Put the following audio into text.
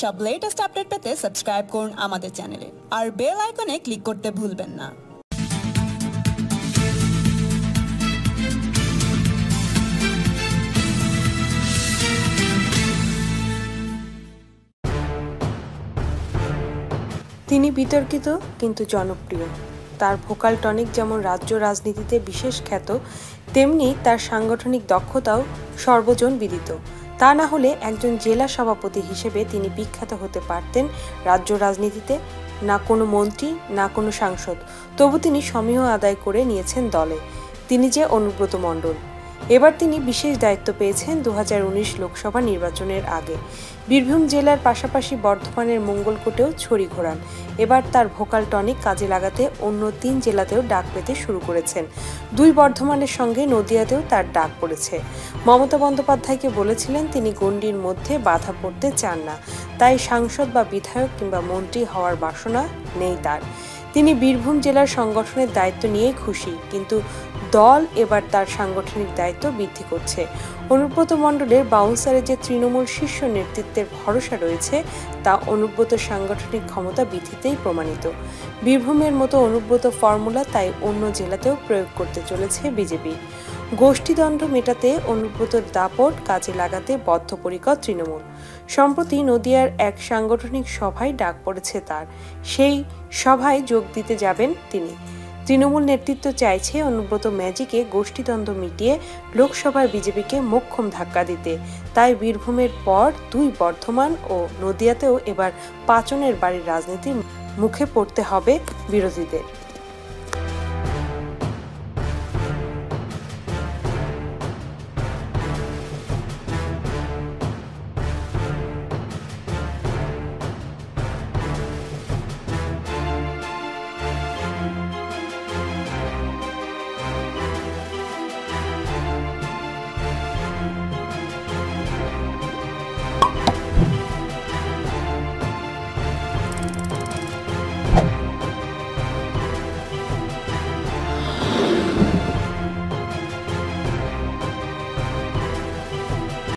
সব latest update পেতে subscribe করুন আমাদের চ্যানেলে আর বেল আইকনে ক্লিক করতে ভুলবেন না। তিনি বিতর্কিত, কিন্তু জনপ্রিয়। তার ভোকাল টনিক যেমন রাজ্য রাজনীতিতে বিশেষ খ্যাত, তেমনি তার সাংগঠনিক দক্ষতাও সর্বজন বিদিত। তা না হলে একজন জেলা সভাপতি হিসেবে তিনি বিখ্যাত হতে পারতেন রাজ্য রাজনীতিতে, না কোনো মন্ত্রী, না কোনো সাংসদ। তবু তিনি সমীহ আদায় করে নিয়েছেন দলে। তিনি যে অনুব্রত মণ্ডল। এবার তিনি বিশেষ দায়িত্ব পেয়েছেন দু হাজার উনিশ লোকসভা নির্বাচনের আগে। বীরভূম জেলার পাশাপাশি বর্ধমানের মঙ্গলকোটেও ছড়ি ঘোরান। এবার তার ভোকাল টনিক কাজে লাগাতে অন্য তিন জেলাতেও ডাক পেতে শুরু করেছেন। দুই বর্ধমানের সঙ্গে নদিয়াতেও তার ডাক পড়েছে। মমতা বন্দ্যোপাধ্যায়কে বলেছিলেন তিনি গণ্ডির মধ্যে বাধা পড়তে চান না। তাই সাংসদ বা বিধায়ক কিংবা মন্ত্রী হওয়ার বাসনা নেই তার। তিনি বীরভূম জেলার সংগঠনের দায়িত্ব নিয়ে খুশি, কিন্তু দল এবার তার সাংগঠনিক দায়িত্ব বৃদ্ধি করছে। অনুব্রত মণ্ডলের বাউন্সারে যে তৃণমূল শীর্ষ নেতৃত্বের ভরসা রয়েছে, তা অনুব্রত সাংগঠনিক ক্ষমতা বৃদ্ধিতেই প্রমাণিত। বীরভূমের মতো অনুব্রত ফর্মুলা তাই অন্য জেলাতেও প্রয়োগ করতে চলেছে বিজেপি। গোষ্ঠীদণ্ড মেটাতে অনুব্রতর দাপট কাজে লাগাতে বদ্ধপরিকর তৃণমূল। সম্প্রতি নদিয়ার এক সাংগঠনিক সভায় ডাক পড়েছে তার। সেই সভায় যোগ দিতে যাবেন তিনি। তৃণমূল নেতৃত্ব চাইছে অনুব্রত ম্যাজিকে গোষ্ঠীদ্বন্দ্ব মিটিয়ে লোকসভায় বিজেপিকে মোক্ষম ধাক্কা দিতে। তাই বীরভূমের পর দুই বর্ধমান ও নদিয়াতেও এবার পাচনের বাড়ির রাজনীতির মুখে পড়তে হবে বিরোধীদের।